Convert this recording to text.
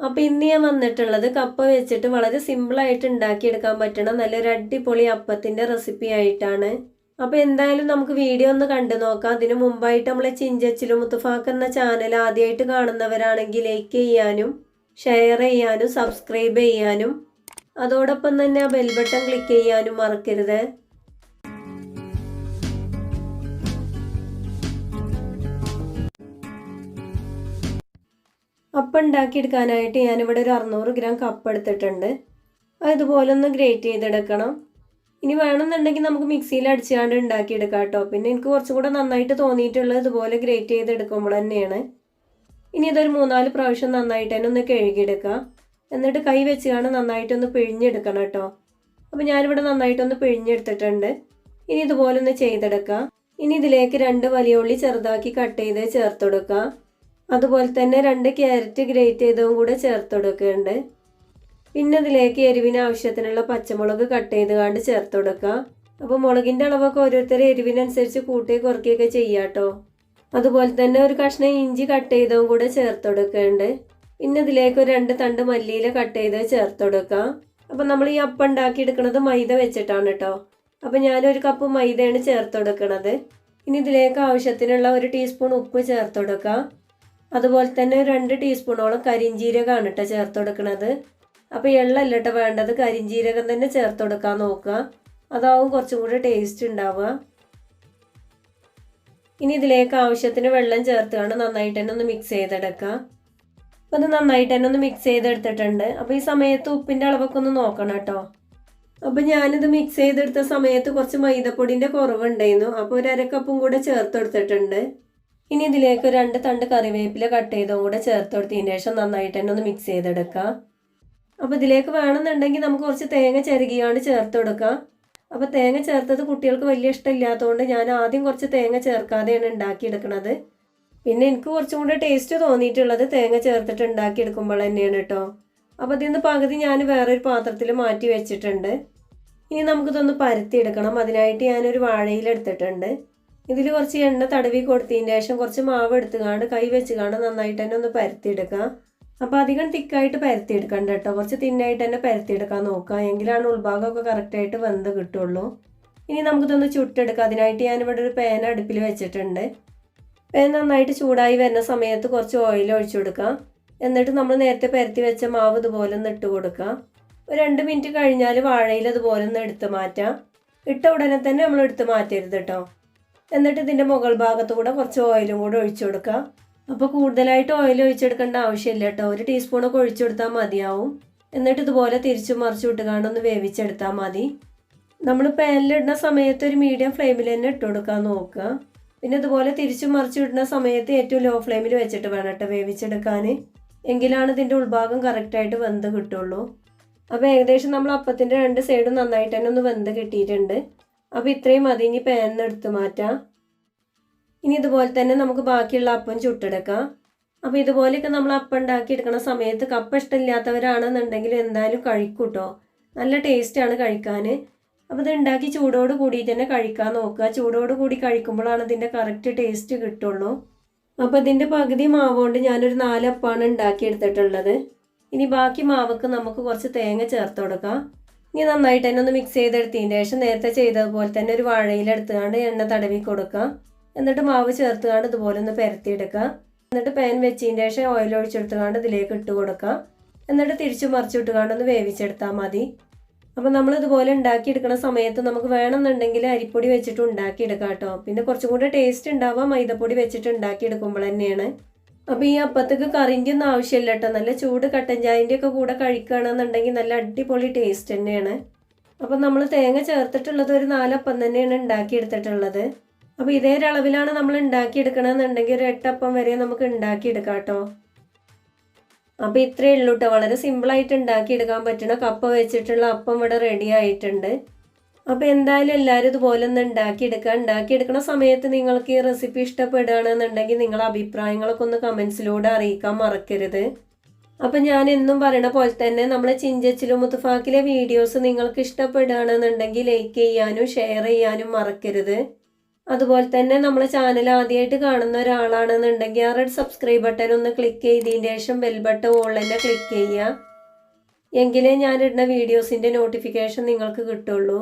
അപ്പോൾ ഇന്ന് ഞാൻ വന്നിട്ടുള്ളത് കപ്പ വെച്ചിട്ട് വളരെ സിമ്പിളായിട്ട് ഉണ്ടാക്കിയെടുക്കാൻ പറ്റണ നല്ലൊരു അടിപൊളി അപ്പത്തിന്റെ റെസിപ്പി ആയിട്ടാണ്. അപ്പോൾ എന്തായാലും നമുക്ക് വീഡിയോ ഒന്ന് കണ്ടു നോക്കാം. അതിന് മുമ്പായിട്ട് നമ്മളെ ചിഞ്ചച്ചിലും മുത്തുഫാക്ക് എന്ന ചാനൽ ആദ്യമായിട്ട് കാണുന്നവരാണെങ്കിൽ ലൈക്ക് ചെയ്യാനും ഷെയർ ചെയ്യാനും സബ്സ്ക്രൈബ് ചെയ്യാനും അതോടൊപ്പം തന്നെ ആ ബെൽബട്ടൺ ക്ലിക്ക് ചെയ്യാനും മറക്കരുത്. അപ്പം ഉണ്ടാക്കിയെടുക്കാനായിട്ട് ഞാനിവിടെ ഒരു അറുന്നൂറ് ഗ്രാം കപ്പ് എടുത്തിട്ടുണ്ട്. അതുപോലെ ഒന്ന് ഗ്രേറ്റ് ചെയ്തെടുക്കണം. ഇനി വേണമെന്നുണ്ടെങ്കിൽ നമുക്ക് മിക്സിയിൽ അടിച്ചാണ്ട് ഉണ്ടാക്കിയെടുക്കാം കേട്ടോ. പിന്നെ എനിക്ക് കുറച്ചും കൂടെ നന്നായിട്ട് തോന്നിയിട്ടുള്ളത് ഇതുപോലെ ഗ്രേറ്റ് ചെയ്തെടുക്കുമ്പോൾ തന്നെയാണ്. ഇനി ഇതൊരു മൂന്നാൽ പ്രാവശ്യം നന്നായിട്ട് തന്നെ ഒന്ന് കഴുകിയെടുക്കുക. എന്നിട്ട് കൈ വെച്ചാണ് നന്നായിട്ടൊന്ന് പിഴിഞ്ഞെടുക്കണം കേട്ടോ. അപ്പോൾ ഞാനിവിടെ നന്നായിട്ടൊന്ന് പിഴിഞ്ഞെടുത്തിട്ടുണ്ട്. ഇനി ഇതുപോലെ ഒന്ന് ചെയ്തെടുക്കുക ഇനി ഇതിലേക്ക് രണ്ട് വലിയ ഉള്ളി ചെറുതാക്കി കട്ട് ചെയ്ത് ചേർത്ത് കൊടുക്കുക അതുപോലെ തന്നെ രണ്ട് ക്യാരറ്റ് ഗ്രേറ്റ് ചെയ്തതും കൂടെ ചേർത്ത് കൊടുക്കുന്നുണ്ട് പിന്നെ അതിലേക്ക് എരിവിന് ആവശ്യത്തിനുള്ള പച്ചമുളക് കട്ട് ചെയ്ത് കണ്ട് ചേർത്ത് കൊടുക്കുക അപ്പോൾ മുളകിന്റെ അളവൊക്കെ ഓരോരുത്തരും എരിവിനനുസരിച്ച് കൂട്ടി കുറയ്ക്കുകയൊക്കെ ചെയ്യാം കേട്ടോ. അതുപോലെ തന്നെ ഒരു കഷ്ണം ഇഞ്ചി കട്ട് ചെയ്തതും കൂടെ ചേർത്ത് കൊടുക്കുന്നുണ്ട് പിന്നെ ഇതിലേക്ക് ഒരു രണ്ട് തണ്ട് മല്ലിയില കട്ട് ചെയ്ത് ചേർത്ത് കൊടുക്കുക അപ്പം നമ്മൾ ഈ അപ്പം ഉണ്ടാക്കി എടുക്കുന്നത് മൈദ വെച്ചിട്ടാണ് കേട്ടോ. അപ്പം ഞാനൊരു കപ്പ് മൈദയാണ് ചേർത്ത് കൊടുക്കുന്നത് ഇനി ഇതിലേക്ക് ആവശ്യത്തിനുള്ള ഒരു ടീസ്പൂൺ ഉപ്പ് ചേർത്ത് കൊടുക്കുക അതുപോലെ തന്നെ രണ്ട് ടീസ്പൂണോളം കരിഞ്ചീരകമാണ് കേട്ടോ ചേർത്ത് കൊടുക്കുന്നത് അപ്പോൾ എള്ളല്ല കേട്ടോ വേണ്ടത്? കരിഞ്ചീരകം തന്നെ ചേർത്ത് കൊടുക്കാൻ നോക്കുക. അതാവും കുറച്ചും കൂടി ടേസ്റ്റ് ഉണ്ടാവുക. ഇനി ഇതിലേക്ക് ആവശ്യത്തിന് വെള്ളം ചേർത്തുകൊണ്ട് നന്നായിട്ട് തന്നെ ഒന്ന് മിക്സ് ചെയ്തെടുക്കുക. അപ്പോൾ അത് നന്നായിട്ട് തന്നെ ഒന്ന് മിക്സ് ചെയ്തെടുത്തിട്ടുണ്ട്. അപ്പോൾ ഈ സമയത്ത് ഉപ്പിന്റെ അളവൊക്കെ ഒന്ന് നോക്കണം കേട്ടോ അപ്പോൾ ഞാനിത് മിക്സ് ചെയ്തെടുത്ത സമയത്ത് കുറച്ച് മൈദപ്പൊടിന്റെ കുറവുണ്ടായിരുന്നു. അപ്പോൾ ഒരു അരക്കപ്പും കൂടെ ചേർത്ത് കൊടുത്തിട്ടുണ്ട്. ഇനി ഇതിലേക്ക് രണ്ട് തണ്ട് കറിവേപ്പില കട്ട് ചെയ്തും കൂടെ ചേർത്ത് കൊടുത്തതിന് ശേഷം നന്നായിട്ട് തന്നെ ഒന്ന് മിക്സ് ചെയ്തെടുക്കാം. അപ്പോൾ ഇതിലേക്ക് വേണമെന്നുണ്ടെങ്കിൽ നമുക്ക് കുറച്ച് തേങ്ങ ചിരകിയാണ്ട് ചേർത്ത് കൊടുക്കാം. അപ്പോൾ തേങ്ങ ചേർത്തത് കുട്ടികൾക്ക് വലിയ ഇഷ്ടമില്ലാത്തതുകൊണ്ട് ഞാൻ ആദ്യം കുറച്ച് തേങ്ങ ചേർക്കാതെയാണ് ഉണ്ടാക്കിയെടുക്കുന്നത് പിന്നെ എനിക്ക് കുറച്ചും കൂടെ ടേസ്റ്റ് തോന്നിയിട്ടുള്ളത് തേങ്ങ ചേർത്തിട്ട് ഉണ്ടാക്കിയെടുക്കുമ്പോൾ തന്നെയാണ് കേട്ടോ അപ്പോൾ അതിൽ നിന്ന് പകുതി ഞാൻ വേറൊരു പാത്രത്തിൽ മാറ്റി വെച്ചിട്ടുണ്ട്. ഇനി നമുക്കിതൊന്ന് പരത്തിയെടുക്കണം. അതിനായിട്ട് ഞാനൊരു വാഴയിലെടുത്തിട്ടുണ്ട് ഇതിൽ കുറച്ച് എണ്ണ തടവി കൊടുത്തതിന് ശേഷം കുറച്ച് മാവ് എടുത്തുകാണ്ട് കൈ വെച്ചുകാണ്ട് നന്നായിട്ട് തന്നെ ഒന്ന് പരത്തിയെടുക്കുക. അപ്പോൾ അധികം തിക്കായിട്ട് പരത്തിയെടുക്കണ്ട കേട്ടോ. കുറച്ച് തിന്നായിട്ട് തന്നെ പരത്തിയെടുക്കാൻ നോക്കുക. എങ്കിലാണ് ഉൾഭാഗമൊക്കെ കറക്റ്റായിട്ട് വെന്ത് കിട്ടുള്ളൂ. ഇനി നമുക്കിതൊന്ന് ചുട്ടെടുക്കാം. അതിനായിട്ട് ഞാനിവിടെ ഒരു പേന അടുപ്പിൽ വെച്ചിട്ടുണ്ട്. പേന നന്നായിട്ട് ചൂടായി വരുന്ന സമയത്ത് കുറച്ച് ഓയിൽ ഒഴിച്ചു കൊടുക്കാം എന്നിട്ട് നമ്മൾ നേരത്തെ പരത്തി വെച്ച മാവ് ഇതുപോലെ ഒന്ന് ഇട്ട് കൊടുക്കാം ഒരു രണ്ട് മിനിറ്റ് കഴിഞ്ഞാൽ വാഴയിൽ അതുപോലെ ഒന്ന് എടുത്ത് മാറ്റാം. ഇട്ട ഉടനെ തന്നെ നമ്മൾ എടുത്ത് മാറ്റരുത് കേട്ടോ. എന്നിട്ട് ഇതിന്റെ മുകൾ ഭാഗത്ത് കൂടെ കുറച്ച് ഓയിലും കൂടെ ഒഴിച്ചു കൊടുക്കുക അപ്പോൾ കൂടുതലായിട്ട് ഓയിൽ ഒഴിച്ചെടുക്കേണ്ട ആവശ്യമില്ല കേട്ടോ ഒരു ടീസ്പൂണൊക്കെ ഒഴിച്ചു കൊടുത്താൽ മതിയാവും. എന്നിട്ട് ഇതുപോലെ തിരിച്ചു മറിച്ചു വിട്ടുകാണ്ട് ഒന്ന് വേവിച്ചെടുത്താൽ മതി. നമ്മൾ പാനിലിടുന്ന സമയത്ത് ഒരു മീഡിയം ഫ്ലെയിമിൽ തന്നെ ഇട്ട് കൊടുക്കാൻ നോക്കുക. പിന്നെ ഇതുപോലെ തിരിച്ചു മറിച്ചു വിടുന്ന സമയത്ത് ഏറ്റവും ലോ ഫ്ലെയിമിൽ വെച്ചിട്ട് വേണം കേട്ടോ വേവിച്ചെടുക്കാൻ എങ്കിലാണ് ഇതിന്റെ ഉൾഭാഗം കറക്റ്റായിട്ട് വെന്ത് കിട്ടുള്ളൂ. അപ്പോൾ ഏകദേശം നമ്മൾ അപ്പത്തിന്റെ രണ്ട് സൈഡും നന്നായിട്ട് തന്നെ ഒന്ന് വെന്ത് കിട്ടിയിട്ടുണ്ട്. അപ്പോൾ ഇത്രയും മതി ഇനി പാനെടുത്ത് മാറ്റാം. ഇനി ഇതുപോലെ തന്നെ നമുക്ക് ബാക്കിയുള്ള അപ്പം ചുട്ടെടുക്കാം. അപ്പോൾ ഇതുപോലെയൊക്കെ നമ്മൾ അപ്പം ഉണ്ടാക്കി എടുക്കുന്ന സമയത്ത് കപ്പ ഇഷ്ടമില്ലാത്തവരാണെന്നുണ്ടെങ്കിൽ എന്തായാലും കഴിക്കും കേട്ടോ നല്ല ടേസ്റ്റാണ് കഴിക്കാൻ അപ്പോൾ ഇത് ഉണ്ടാക്കി ചൂടോട് കൂടിയിട്ട് തന്നെ കഴിക്കാൻ നോക്കുക. ചൂടോട് കൂടി കഴിക്കുമ്പോഴാണ് ഇതിന്റെ കറക്റ്റ് ടേസ്റ്റ് കിട്ടുള്ളൂ. അപ്പോൾ ഇതിന്റെ പകുതി മാവ് കൊണ്ട് ഞാനൊരു നാലപ്പാണ് ഉണ്ടാക്കി എടുത്തിട്ടുള്ളത് ഇനി ബാക്കി മാവക്ക് നമുക്ക് കുറച്ച് തേങ്ങ ചേർത്ത് കൊടുക്കാം. ഇനി നന്നായിട്ട് തന്നെ ഒന്ന് മിക്സ് ചെയ്തെടുത്തതിന് ശേഷം നേരത്തെ ചെയ്തതുപോലെ തന്നെ ഒരു വാഴയിലെടുത്തുകൊണ്ട് എണ്ണ തടവി കൊടുക്കാം എന്നിട്ട് മാവ് ചേർത്തുകൊണ്ട് ഇതുപോലെ ഒന്ന് പരത്തിയെടുക്കുക. എന്നിട്ട് പാൻ വെച്ചതിന് ശേഷം ഓയിൽ ഒഴിച്ചെടുത്തുകൊണ്ട് ഇതിലേക്ക് ഇട്ട് കൊടുക്കാം എന്നിട്ട് തിരിച്ചു മറിച്ചിട്ടുകൊണ്ട് ഒന്ന് വേവിച്ചെടുത്താൽ മതി. അപ്പം നമ്മൾ ഇതുപോലെ ഉണ്ടാക്കിയെടുക്കുന്ന സമയത്ത് നമുക്ക് വേണമെന്നുണ്ടെങ്കിൽ അരിപ്പൊടി വെച്ചിട്ട് ഉണ്ടാക്കിയെടുക്കാം കേട്ടോ. പിന്നെ കുറച്ചും കൂടെ ടേസ്റ്റ് ഉണ്ടാവുക മൈദപ്പൊടി വെച്ചിട്ട് ഉണ്ടാക്കിയെടുക്കുമ്പോൾ തന്നെയാണ്. അപ്പോൾ ഈ അപ്പത്തേക്ക് കറിന്റെ ഒന്നും ആവശ്യമില്ല കേട്ടോ. നല്ല ചൂട് കട്ടൻ ചായന്റെ ഒക്കെ കൂടെ കഴിക്കുകയാണെന്നുണ്ടെങ്കിൽ നല്ല അടിപൊളി ടേസ്റ്റ് തന്നെയാണ്. അപ്പോൾ നമ്മൾ തേങ്ങ ചേർത്തിട്ടുള്ളത് ഒരു നാലപ്പം തന്നെയാണ് ഉണ്ടാക്കിയെടുത്തിട്ടുള്ളത്. അപ്പോൾ ഇതേ ഒരളവിലാണ് നമ്മൾ ഉണ്ടാക്കിയെടുക്കണമെന്നുണ്ടെങ്കിൽ ഒരു എട്ടപ്പം വരെ നമുക്ക് ഉണ്ടാക്കിയെടുക്കാം കേട്ടോ. അപ്പോൾ ഇത്രയേ ഉള്ളൂ കേട്ടോ. വളരെ സിമ്പിളായിട്ട് ഉണ്ടാക്കിയെടുക്കാൻ പറ്റണ കപ്പ വെച്ചിട്ടുള്ള അപ്പം ഇവിടെ റെഡി ആയിട്ടുണ്ട്. അപ്പോൾ എന്തായാലും എല്ലാവരും ഇതുപോലെ ഒന്ന് ഉണ്ടാക്കിയെടുക്കുക. ഉണ്ടാക്കിയെടുക്കുന്ന സമയത്ത് നിങ്ങൾക്ക് ഈ റെസിപ്പി ഇഷ്ടപ്പെടുകയാണെന്നുണ്ടെങ്കിൽ നിങ്ങളെ അഭിപ്രായങ്ങളൊക്കെ ഒന്ന് കമൻസിലൂടെ അറിയിക്കാൻ മറക്കരുത്. അപ്പം ഞാൻ എന്നും പറയണ പോലെ തന്നെ നമ്മളെ ചിഞ്ചച്ചിലും മുത്തുഫാക്കിലെ വീഡിയോസ് നിങ്ങൾക്ക് ഇഷ്ടപ്പെടുകയാണെന്നുണ്ടെങ്കിൽ ലൈക്ക് ചെയ്യാനും ഷെയർ ചെയ്യാനും മറക്കരുത്. അതുപോലെ തന്നെ നമ്മളെ ചാനൽ ആദ്യമായിട്ട് കാണുന്ന ഒരാളാണെന്നുണ്ടെങ്കിൽ ആ റെഡ് സബ്സ്ക്രൈബ് ബട്ടൺ ഒന്ന് ക്ലിക്ക് ചെയ്തതിന് ശേഷം ബെൽ ബട്ടൺ ഓൾ തന്നെ ക്ലിക്ക് ചെയ്യുക. എങ്കിലേ ഞാനിടുന്ന വീഡിയോസിന്റെ നോട്ടിഫിക്കേഷൻ നിങ്ങൾക്ക് കിട്ടുള്ളൂ.